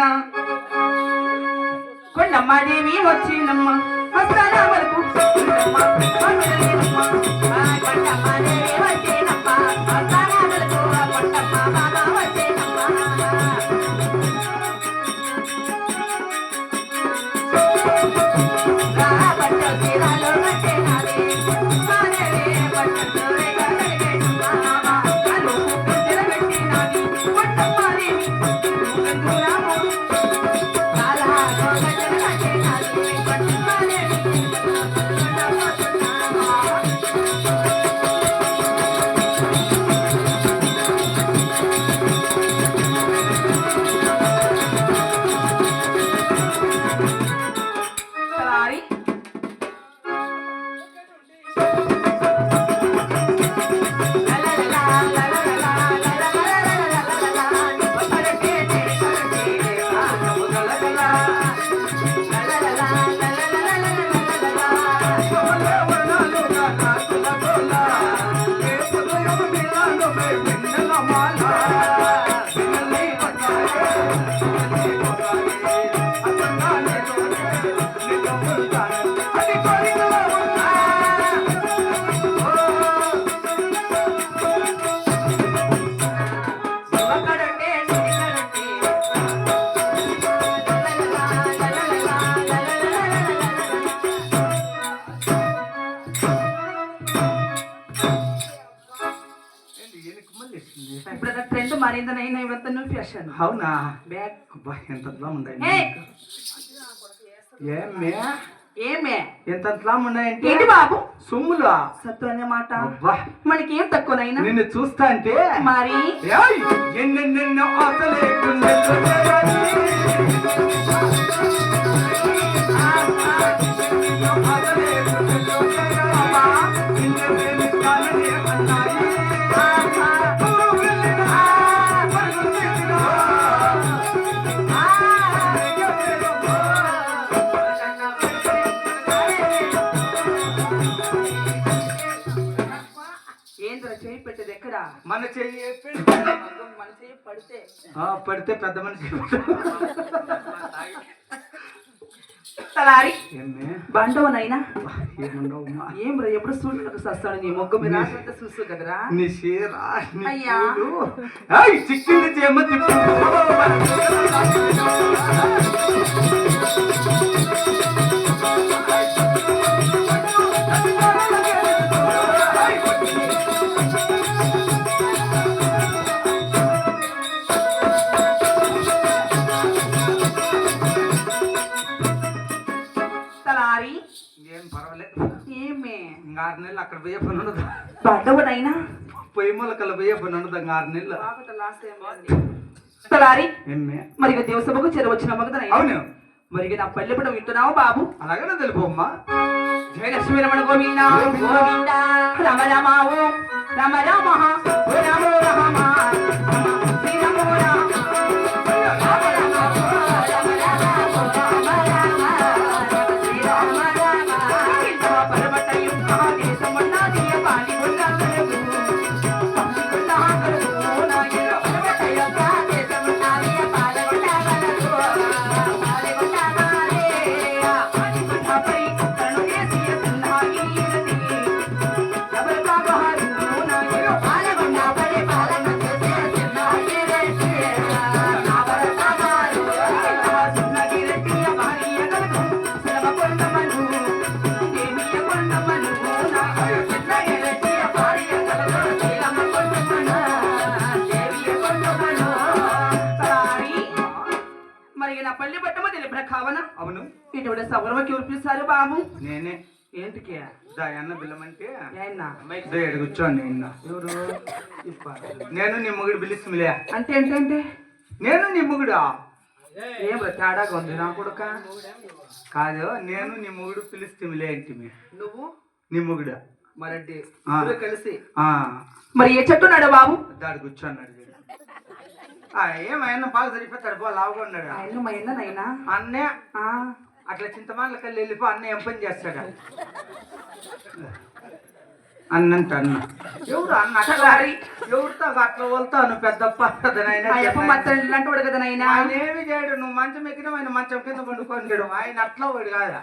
Govinda కొండమ్మాదేవి వచ్చినమ్మ హస్తనామలకు bag అబ్బా ఎంతలా ఉన్నాయి ఏయ్! ఏమే ఏమే ఎంతలా ఉన్నాయంటే ఏంటి బాబు సొమ్ములా సత్తు అనే మాట అబ్బా మనకేం తక్కువనైనా నిన్ను చూస్తా అంటే మరి! ఎన్నెన్నెన్నో ఆశలే గుండెల్లో మన చెయ్యి మన చేయి పడితే. పడితే పెద్ద మనిషి తలారి. బండవనైనా ఏం రా ఎప్పుడు చూడడానికి సస్తాడు? నీ మొగ్గ మీద చూస్తూ కదరా. నీ అయ్యా. చిక్కింది తిప్పింది ఆరు నెలలు అక్కడ పోయే పని ఉండదు. బండవనైనా పొయ్యి మూలకల్లా పోయే పని ఉండదు ఆరు నెలలు. తలారి మరి దేవసభకు చెరవచ్చిన మగదనైనా అవును. మరి ఇక నా పల్లెపడం వింటున్నావు బాబు? అలాగనే తెలుపమ్మా జయ లక్ష్మీ రమణ గోవింద. గోవింద. రమ రమ ఓం రమ రమ. ఓ రమో రమ మరి నా పల్లె పట్టమ తెలిపిన కావన అవును. ఇటువంటి సౌరవకి ఉరిపిస్తారు బాబు. నేనే. ఏంటికి? దాయన్న బిల్లమంటే ఏన్నా దేడు కూర్చోండి నిన్న. ఎవరు? నేను నీ మొగుడు పిలుస్తుమిలే అంటే ఏంటంటే నేను నీ మొగుడా? ఏం రా తేడాగా ఉంది నా కొడుక? కాదు నేను నీ మొగుడు పిలిస్తే ఏంటి మీ. నువ్వు? నీ మొగుడా? మరంటే కలిసి? ఆ, మరి ఏ చెట్టున్నాడు బాబు? దాడి కూర్చోన్నాడు. ఏమైనా బాగా సరిపోతాడు బా లావుగా ఉన్నాడు. ఆయన మా ఎన్న నైనా అన్నే ఆ, అట్లా చింతమాల కల్లి వెళ్ళిపో అన్న ఏం పని చేస్తాడా. అన్నంట అన్న. ఎవరు అన్న? అట్లా తలారి ఎవరితో అట్లా వెళ్తాను పెద్దప్ప ఇలాంటి వాడు కదా నైనా ఆయన ఏమి చేయడు నువ్వు మంచం ఎక్కినా ఆయన మంచం కింద పండుకొని ఆయన అట్లా వాడు కాదా?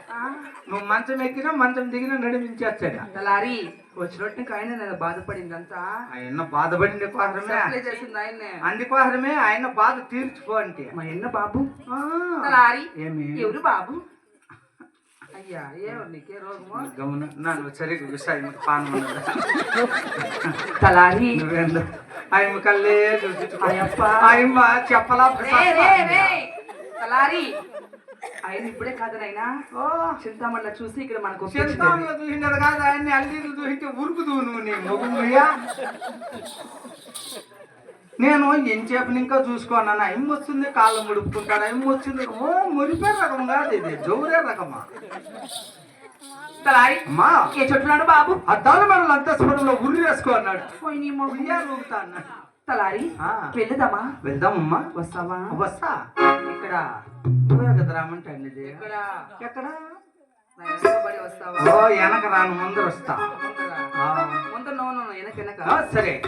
నువ్వు మంచం ఎక్కినా మంచం దిగినా నడిపించేస్తాడు. తలారి వచ్చినట్టు ఆయన నేను బాధపడింది అంతా ఆయన బాధపడింది కోసమే చేసింది ఆయన్నే. అందుకోసమే ఆయన బాధ తీర్చుకో అంటే. మా ఎన్న బాబు? ఏమి? ఎవరు బాబు? అయ్యా ఏమరు నీకే రోగము? గమన నన్ను సరిగ్గా విషయం పానం. తలారి ఆయన కళ్ళే అయ్యప్ప. ఆయమ్మ చెప్పలా తలారి ఆయన ఇప్పుడే కాదు నాయనా. ఓ. చింతామణిలో చూసి ఇక్కడ మనకు. చింతాంలో చూసిండదు కాదు ఆయన్ని అల్లీలు చూసింటే ఉరుకుదువు నువ్వు నీ మొగుయ్యా నేను ఎంచేపు ఇంకా చూసుకోను? ఇమ్మ వస్తుంది కాళ్ళు ముడుపుకుంటాడు? ఇమ్మ వచ్చింది ఓ మురిపే రకం కాదు ఇది జౌరే రకమా? అమ్మా. ఏ చుట్టున్నాడు బాబు? అద్దాల మనల్ని అంతా స్వరంలో ఉరి వేసుకో అన్నాడు. పోయి నీ ఊగుతా అన్నాడు. తలారి. వెళ్దామా? వెళ్దామమ్మా. వస్తావా? వస్తా. ఇక్కడ కదా రామంటే ఇక్కడ ఎక్కడ? వస్తావా? ఓ వెనక రాను ముందర వస్తా. ముందర. ఆ. ముందర నో నో వెనక వెనక. సరే.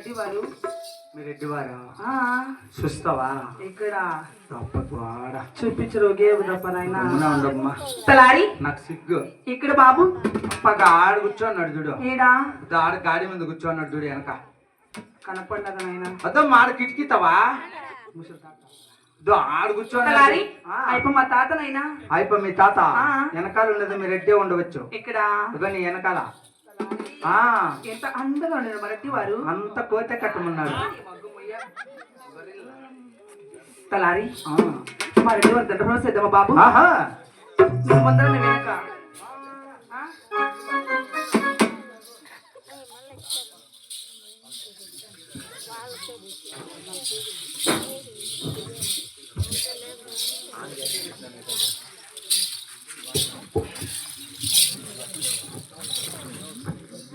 ఎక్కడ మరటి వారు మీరు ఎడ్డివారా ఆ, చూస్తావా ఇక్కడ. తప్పకు ఆడ. చూపించరు గేవు తప్ప నాయనా. గమ్మున ఉండమ్మా తలారి. నాకు సిగ్గు. ఇక్కడ బాబు. పక్క ఆడ కూర్చోన్నాడు చూడు. ఏడా? ఆడ గాడి మీద కూర్చోన్నాడు చూడు వెనక. కనపడ్డదా నాయనా? అద్దం ఆడ కిటికీతావా? ఆడ కూర్చోన్నాడు అయిపో మా తాతనైనా అయిపో మీ తాత. వెనకాల ఉండదు మీరు రెడ్డే ఉండవచ్చు. ఇక్కడ నీ వెనకాల. ఎంత అందంగా ఉన్నారు మరటి వారు? అంత కోతే కట్టమన్నాడు తలారి? వారు దండ సిద్ధమా బాబు? ఆహా. నువ్వు ముందర